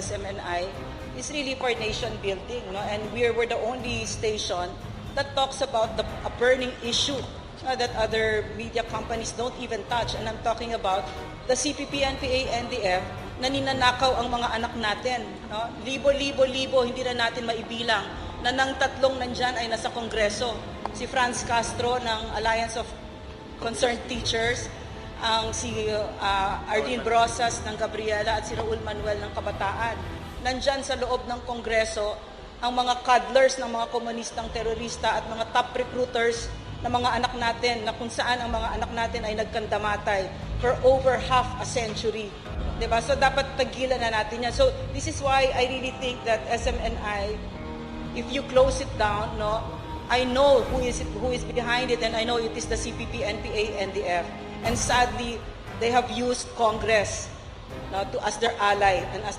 SMNI is really for nation building. No? And we're, we're the only station that talks about the, a burning issue uh, that other media companies don't even touch. And I'm talking about the CPP, NPA, NDF na ninanakaw ang mga anak natin. No? Libo, libo, libo, hindi na natin maibilang na nang tatlong nandyan ay nasa Kongreso. Si Franz Castro ng Alliance of Concerned Teachers, ang si uh, Arlene Brosas ng Gabriela at si Raul Manuel ng Kabataan. Nandyan sa loob ng Kongreso ang mga cuddlers ng mga komunistang terorista at mga top recruiters ng mga anak natin na kung saan ang mga anak natin ay nagkandamatay for over half a century. ba? So dapat tagilan na natin yan. So this is why I really think that SMNI if you close it down, no, I know who is it, who is behind it, and I know it is the CPP, NPA, NDF. And sadly, they have used Congress no, to as their ally and as their